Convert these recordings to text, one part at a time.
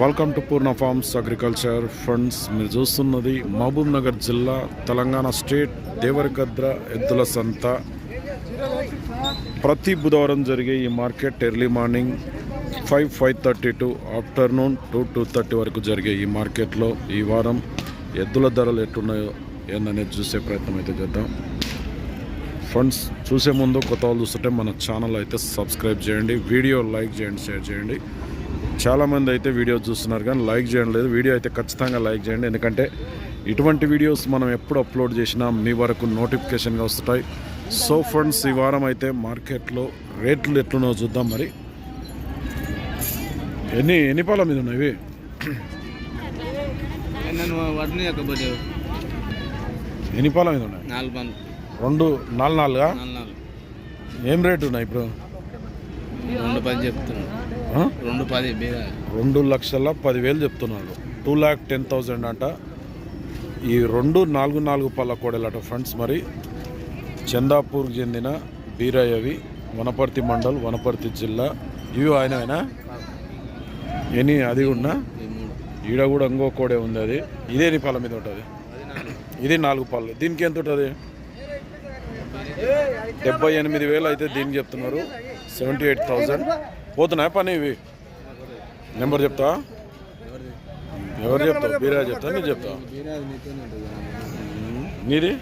Welcome to Purna farms agriculture funds మీరు చూస్తున్నది మహబూబ్ నగర్ జిల్లా తెలంగాణ స్టేట్ దేవరగద్ర ఎద్దుల సంత. ప్రతి బుధవారం జరిగే ఈ market early morning five five thirty to afternoon two two thirty వరకు జరిగే ఈ మార్కెట్లో ఈ వారం ఎద్దుల ధరలు ఎట్టున్నాయో ఏందనేది చూసే ప్రయత్నం అయితే చేద్దాం. ఫండ్స్ చూసే ముందు కొత్త వాళ్ళు చూస్తుంటే మన ఛానల్ అయితే సబ్స్క్రైబ్ చేయండి వీడియో లైక్ చేయండి షేర్ చేయండి. చాలామంది అయితే వీడియో చూస్తున్నారు కానీ లైక్ చేయడం లేదు. వీడియో అయితే ఖచ్చితంగా లైక్ చేయండి. ఎందుకంటే ఇటువంటి వీడియోస్ మనం ఎప్పుడు అప్లోడ్ చేసినా మీ వరకు నోటిఫికేషన్గా వస్తుంటాయి సో ఫ్రెండ్స్ ఈ వారం అయితే మార్కెట్లో రేట్లు ఎట్లున్నో చూద్దాం మరి. ఎన్ని ఎన్ని పాల మీద ఉన్నాయి ఎన్ని పాల మీద ఉన్నాయి? రెండు నాలుగు నాలుగు. ఏం రేటు ఉన్నాయి ఇప్పుడు? రెండు పది చెప్తున్నాడు? రెండు పది రెండు లక్షల పదివేలు చెప్తున్నాడు. టూ ల్యాక్ టెన్ థౌజండ్ అంట. ఈ రెండు నాలుగు నాలుగు పళ్ళ కోడలట ఫ్రెండ్స్ మరి. చందాపూర్కి చెందిన బీరయ్యవి వనపర్తి మండల్ వనపర్తి జిల్లా. ఇవి ఆయనవేనా? ఎన్ని? అది ఉన్నా ఈడ కూడా ఇంకో కోడే ఉంది అది. ఇదే నీ పళ్ళ మీద ఉంటుంది? ఇది నాలుగు పళ్ళు. దీనికి ఎంత ఉంటుంది? డెబ్బై ఎనిమిది వేలు అయితే దీనికి చెప్తున్నారు. సెవెంటీ ఎయిట్ థౌజండ్ పోతున్నాయా పని ఇవి? నెంబర్ చెప్తా? ఎవరు చెప్తావు? బీరా చెప్తా నేను చెప్తా నీది?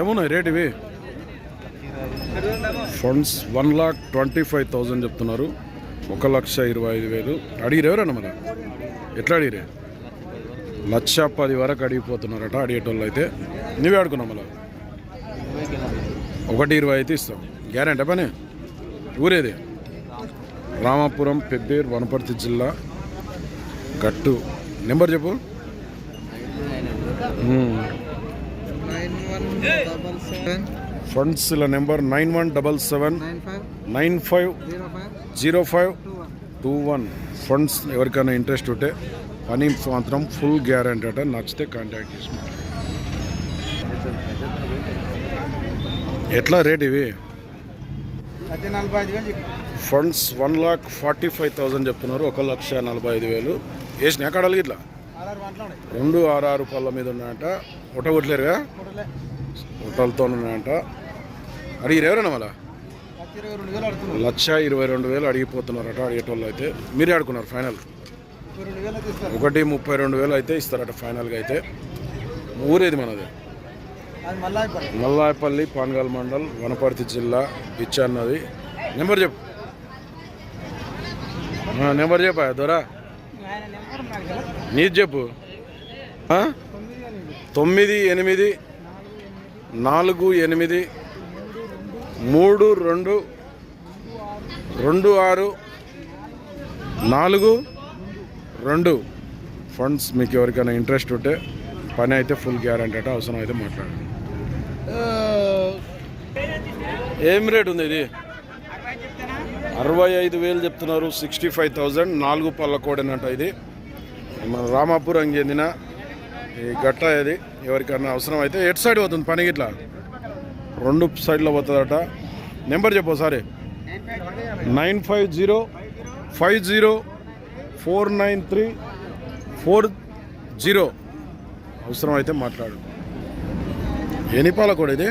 ఏమున్నాయి రేట్ ఇవి? Funds one lakh twenty five thousand చెప్తున్నారు. ఒక లక్ష ఇరవై ఐదు వేలు. అడిగిరు ఎవరన్నా మన ఎట్లా అడిగిరే? లక్ష పది వరకు అడిగిపోతున్నారట అడిగేటోళ్ళు అయితే. నువ్వే ఆడుకున్నావు మళ్ళీ? ఒకటి ఇరవై అయితే ఇస్తాం గ్యారెంటీ పని? ఊరేది? రామాపురం పెబ్బేరు వనపర్తి జిల్లా. గట్టు నెంబర్ చెప్పు. Nine one double seven. ఫండ్స్ల number nine one double seven nine five zero five two one. Funds ఎవరికైనా ఇంట్రెస్ట్ ఉంటే పని మాత్రం ఫుల్ గ్యారంటీ అట నచ్చితే కాంటాక్ట్ చేసి ఎట్లా రేట్ ఇవి? Funds one lakh forty five thousand చెప్తున్నారు ఒక లక్ష నలభై ఐదు వేలు. వేసిన ఎక్కడ అడిగి ఇట్లా? రెండు ఆరు ఆరు పళ్ళ మీద ఉన్నాయంట. కొట్టగొట్టలేరుగా హోటల్తో ఉన్నాయంట అడిగిరు ఎవరైనా మళ్ళా? లక్ష ఇరవై రెండు వేలు అడిగిపోతున్నారట అడిగేటోళ్ళు అయితే. మీరే ఆడుకున్నారు ఫైనల్? ఒకటి ముప్పై రెండు వేలు అయితే ఇస్తారట ఫైనల్గా అయితే. ఊరేది మనది? మల్లాయపల్లి పాన్గాల్ మండల్ వనపర్తి జిల్లా బిచ్చన్నది నెంబర్ చెప్పు. నెంబర్ చెప్పా దొరా? నీది చెప్పు. తొమ్మిది ఎనిమిది. నాలుగు ఎనిమిది మూడు రెండు రెండు ఆరు నాలుగు రెండు. ఫండ్స్ మీకు ఎవరికైనా ఇంట్రెస్ట్ ఉంటే పని అయితే ఫుల్ గ్యారంటీ అంటే అవసరం అయితే మాట్లాడండి. Uh, ఏం రేట్ ఉంది ఇది? అరవై ఐదు వేలు చెప్తున్నారు సిక్స్టీ ఫైవ్ థౌజండ్ నాలుగు పళ్ళ కోడనంట ఇది. మన రామాపురం చెందిన ఈ గట్ట ఇది. ఎవరికన్నా అవసరం అయితే ఎటు సైడ్ పోతుంది పని గిట్లా? రెండు సైడ్లో పోతుందట. నెంబర్ చెప్పు ఒకసారి. Nine five zero five zero four nine three four zero. అవసరం అయితే మాట్లాడు. ఎన్ని పాల కూడా ఇది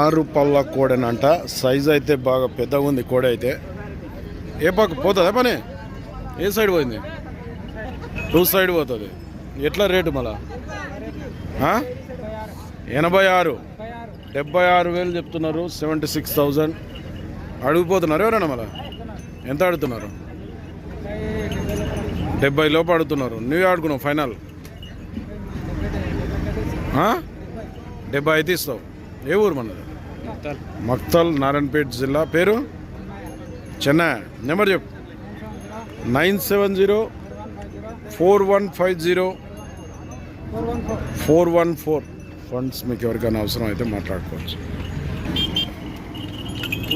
ఆరు పళ్ళ కోడనంట సైజ్ అయితే బాగా పెద్దగా ఉంది కోడ అయితే. ఏ పక్క పోతుందా పని? ఏ సైడ్ పోయింది? టూ సైడ్ పోతుంది. ఎట్లా రేటు మళ్ళా? ఎనభై ఆరు. డెబ్బై ఆరు వేలు చెప్తున్నారు సెవెంటీ సిక్స్ థౌజండ్. అడిగిపోతున్నారు ఎవరైనా మళ్ళా? ఎంత అడుగుతున్నారు? డెబ్బై లోపు అడుగుతున్నారు. నువ్వే ఆడుకున్నావు ఫైనల్? డెబ్బై అయితే ఇస్తావు. ఏ ఊరు మనది? మక్తల్ నారాయణపేట జిల్లా. పేరు? చెన్నై. నెంబర్ చెప్పు. Nine seven zero four one five zero four one four. Funds మీకు ఎవరికైనా అవసరం అయితే మాట్లాడుకోవచ్చు.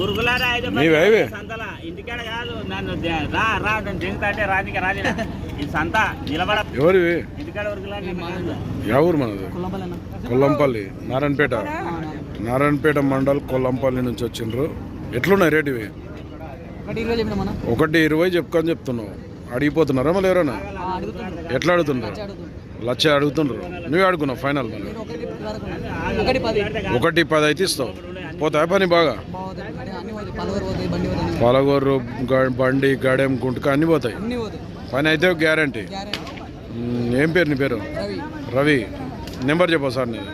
ఊరుకులారా అయితే నీవే ఇవి? సంతల. ఇంటికాడ కాదు నన్ను దే- రా రా నన్ను దిగుతా అంటే రానికి రాలినా ఈ సంత నిలబడ ఎవరివి? ఇంటికాడ వరకు యా ఊరు మనది? కొల్లంపల్లి నారాయణపేట. నారాయణపేట. మండల్ కొల్లంపల్లి నుంచి వచ్చిండ్రు. ఎట్లున్నాయి రేటు ఇవి? ఒకటి ఇరవై చెప్పుకొని చెప్తున్నావు. అడిగిపోతున్నారా మళ్ళీ ఎవరైనా? ఎట్లా అడుగుతున్నారు. లక్ష అడుగుతుండ్రు. నువ్వే అడుగున్నావు ఫైనల్ ఒకటి పది అయితే ఇస్తావు. పోతాయి పని బాగా? పాలగూరు బండి గడెం గుంటక అన్నీ పోతాయి. పని అయితే గ్యారంటీ. ఏం పేరు నీ పేరు? రవి. నెంబర్ చెప్పు సార్ నీది.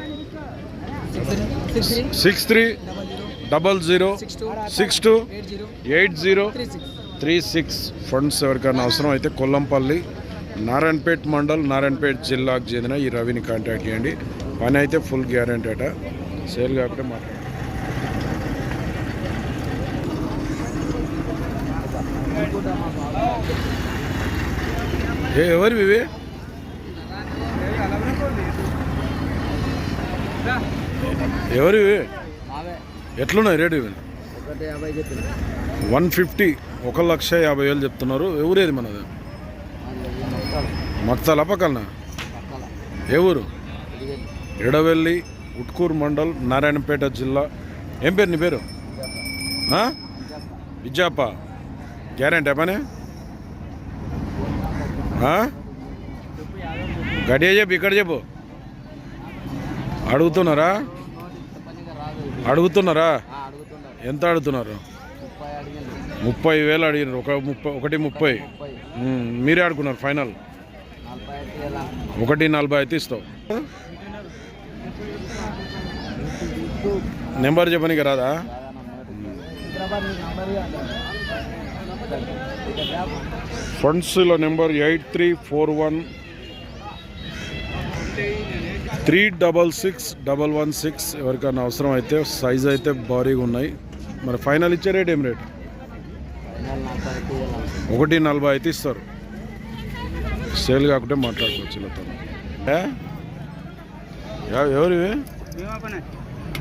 Six three. Double zero. Six two. Eight zero. Three six. Funds ఎవరికైనా అవసరం అయితే కొల్లంపల్లి నారాయణపేట్ మండల్ నారాయణపేట్ జిల్లాకు చెందిన ఈ రవిని కాంటాక్ట్ చేయండి. పని అయితే ఫుల్ గ్యారంటీ అట. సేల్ కాకుండా మాట్లాడండి ఏ ఎవరు ఇవి? ఎవరు ఇవి ఎట్లున్నాయి రేటు ఇవి? వన్ ఫిఫ్టీ ఒక లక్ష యాభై వేలు చెప్తున్నారు. ఎవరేది మనది? మక్తాల పక్కన ఏ ఊరు? ఎడవెల్లి ఉట్కూరు మండల్ నారాయణపేట జిల్లా. ఏం పేరు నీ పేరు? విజాప. గ్యారంటీ పని? గట్టిగా చెప్పు ఇక్కడ చెప్పు. అడుగుతున్నారా? అడుగుతున్నారా? ఎంత అడుగుతున్నారు? ముప్పై వేలు అడిగినారు ఒక ముప్పై ఒకటి ముప్పై. మీరే ఆడుకున్నారు ఫైనల్. ఒకటి నలభై అయితే ఇస్తావు. నెంబర్ చెప్పనీకి రాదా? ఫండ్స్లో number eight three four one three double six double one six ఎవరికైనా అవసరం అయితే సైజ్ అయితే భారీగా ఉన్నాయి. మరి ఫైనల్ ఇచ్చే రేట్ ఏం రేట్? ఒకటి నలభై అయితే ఇస్తారు. సేల్ కాకుంటే మాట్లాడుకోవచ్చు వీళ్ళతో ఎవరివి?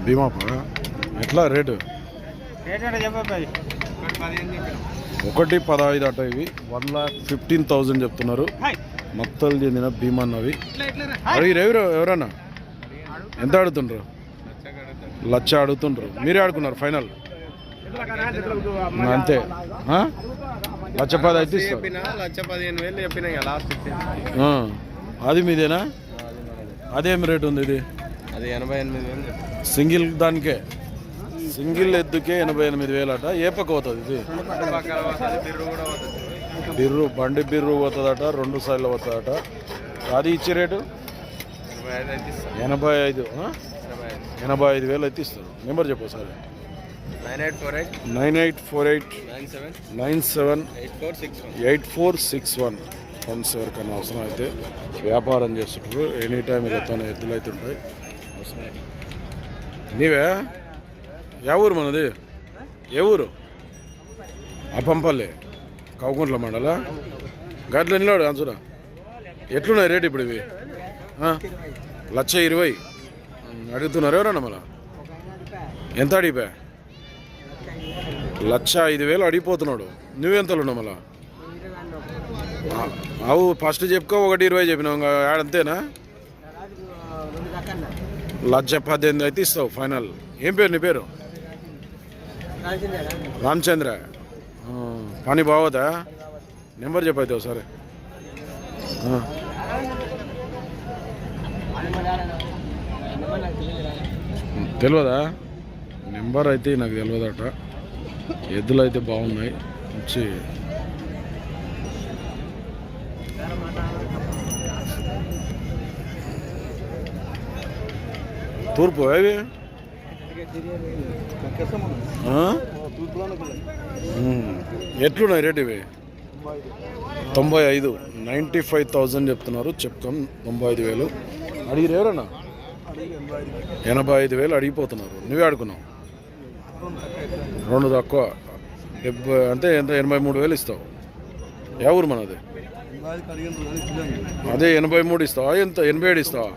భీమాపా ఎట్లా రేటు? ఒకటి పదహైదు అట ఇవి. వన్ లాక్ ఫిఫ్టీన్ థౌజండ్ చెప్తున్నారు. మక్తలు చెందిన భీమాన్నవి. అడిగిరు ఎవరు ఎవరన్నా? ఎంత అడుగుతుండ్రు లచ్చ అడుగుతుండ్రు మీరే ఆడుకున్నారు ఫైనల్. అంతే? లచ్చ పది అయితే లక్ష పదిహేను వేలు చెప్పిన లాస్ట్. అది మీదేనా? అదేం రేట్ ఉంది ఇది? అది ఎనభై ఎనిమిది వేలు. సింగిల్ దానికే. సింగిల్ ఎద్దుకే ఎనభై ఎనిమిది వేలు అట ఏ పక్క పోతుంది ఇది? బిర్రు బండి బిర్రు పోతుందట రెండు సైడ్లు పోతుందట. అది ఇచ్చే రేటు? ఎనభై ఐదు అయితే ఇస్తాం. ఎనభై ఐదు ఆ? ఎనభై ఐదు. ఎనభై ఐదు వేలు అయితే ఇస్తారు. నెంబర్ చెప్పు sir nine eight four eight? Nine seven? Nine seven eight four six one. Eight four six one funds ఎవరికైనా అవసరం అయితే వ్యాపారం చేస్తుంటారు ఎనీ టైం ఎద్దులు అయితే ఉంటాయి. నీవే? ఏ ఊరు మనది? ఏ ఊరు? అప్పంపల్లి. కౌకుంట్ల మండల? గట్ల నిలబడు అంచురా ఎట్లున్నాయి రేట్ ఇప్పుడు ఇవి? లక్ష ఇరవై. అడుగుతున్నారు ఎవరన్నా మళ్ళా? ఎంత అడిగిపోయా లక్ష ఐదు వేలు అడిగిపోతున్నాడు. నువ్వెంతలు మళ్ళా? అవు ఫస్ట్ చెప్పుకో ఒకటి ఇరవై చెప్పినావు. ఇంకా ఆడంతేనా లక్ష పద్దెనిమిది అయితే ఇస్తావు ఫైనల్. ఏం పేరు నీ పేరు? రామచంద్ర. పని బాగోదా? నెంబర్ చెప్పైతే ఒకసారి. తెలియదా? నెంబర్ అయితే నాకు తెలియదట. ఎద్దులు అయితే బాగున్నాయి. మంచి తూర్పు అవి. ఎట్లున్నాయి రేట్ ఇవి? తొంభై ఐదు. నైంటీ ఫైవ్ థౌజండ్ చెప్తున్నారు. చెప్తాం. తొంభై ఐదు వేలు. అడిగిరు ఎవరన్నా? ఎనభై ఐదు వేలు అడిగిపోతున్నారు. నువ్వే అడుగున్నావు రెండు తక్కువ. డెబ్బై అంటే ఎంత? ఎనభై మూడు వేలు ఇస్తావు. ఏ ఊరు మనది అదే? ఎనభై మూడు ఇస్తావా? ఎంత? ఎనభై ఏడు ఇస్తావా?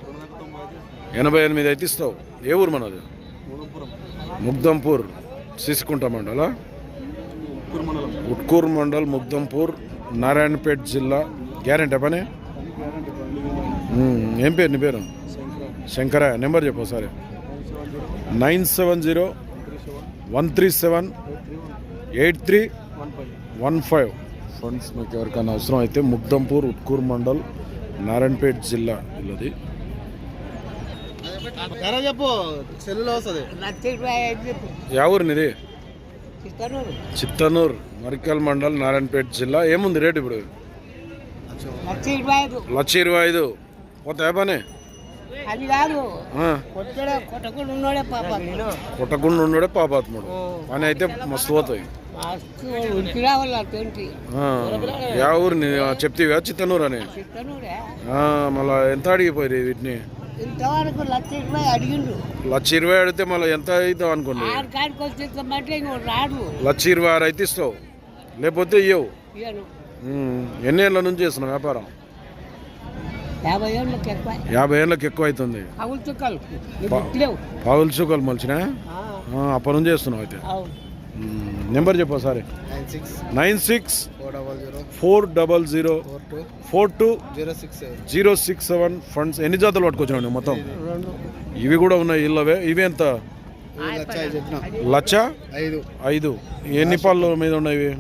ఎనభై ఎనిమిది అయితే ఇస్తావు. ఏ ఊరు మనది ముగ్దంపూర్ సిసుకుంట మండల? ఉట్కూర్ మండల్ ముగ్దంపూర్ నారాయణపేట్ జిల్లా. గ్యారెంటీ పని? ఏం పేరు నీ పేరు? శంకర నెంబర్ చెప్పు ఒకసారి. Nine seven zero one three seven eight three one five. Friends మీకు ఎవరికైనా అవసరం అయితే ముగ్దంపూర్ ఉట్కూర్ మండల్ నారాయణపేట్ జిల్లా ఇల్లది. చెప్పు సెల్లులో వస్తుంది. యా ఊరినిది. చిత్తనూర్. మరికల్ మండల్ నారాయణపేట్ జిల్లా. ఏముంది రేటు ఇప్పుడు? లక్ష ఇరవై ఐదు. పోతాయా పని అది కాదు కొట్టకుండా ఉన్నోడే కొట్టకుండా పాపాత్ముడు పని అయితే మస్తు పోతాయి. యా ఊరిని చెప్తీవా? చిత్తనూరు? అని మళ్ళా ఎంత అడిగిపోయి వీటిని? ఇంతవరకు లక్ష ఇరవై అడిగిండు. లక్ష ఇరవై అడిగితే మళ్ళీ ఎంత అవుతావు అనుకోండి లక్ష ఇరవై ఆరు అయితే ఇస్తావు. లేకపోతే ఇవ్వవు ఎన్ని ఏళ్ళ నుంచి చేస్తున్నావు వ్యాపారం? యాభై ఏళ్ళకి ఎక్కువ యాభై ఏళ్ళకి ఎక్కువ అవుతుంది. చుక్కలు. పావులు చూకలు మలిచిన? ఆ, అప్పటి నుంచి చేస్తున్నావు అయితే. నెంబర్ చెప్పు sorry nine six four double zero. Four two. Zero six seven. Zero six seven funds. ఎన్ని జాతలు పట్టుకొచ్చినావు నువ్వు మొత్తం? ఇవి కూడా ఉన్నాయి ఇల్లవే ఇవి ఎంత? లక్ష ఐదు ఐదు. ఎన్ని పళ్ళ మీద ఉన్నాయి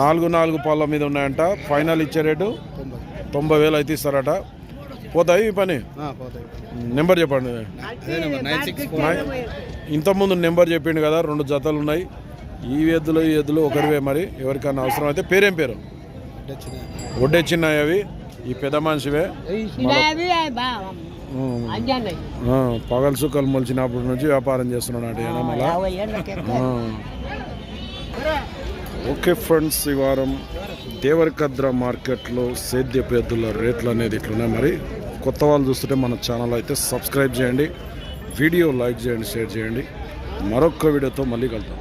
నాలుగు నాలుగు పళ్ళ మీద ఉన్నాయంట. ఫైనల్ ఇచ్చే రేటు? తొంభై వేలు అయితే ఇస్తారట. పోతాయి ఈ పని? పోతాయి. నెంబర్ చెప్పండి. ఇంతకుముందు నెంబర్ చెప్పిండు కదా రెండు జతలు ఉన్నాయి. ఈ ఎద్దులు ఈ ఎద్దులు ఒకరివే మరి ఎవరికైనా అవసరం అయితే పేరేం పేరు? ఒడ్డే చిన్నవి అవి ఈ పెద్ద మనిషివే. పగలు సుక్కలు మొలిచినప్పటి నుంచి వ్యాపారం చేస్తున్నాడు అంటే మళ్ళా యాభై ఏళ్ళకి ఎక్కువ ఆ. ఓకే ఫ్రెండ్స్ ఈ వారం దేవరకద్ర మార్కెట్లో సేద్య పేదల రేట్లు అనేది ఇట్లున్నాయి. మరి కొత్త వాళ్ళు చూస్తుంటే మన ఛానల్ అయితే సబ్స్క్రైబ్ చేయండి వీడియో లైక్ చేయండి షేర్ చేయండి. మరొక వీడియోతో మళ్ళీ కలుద్దాం.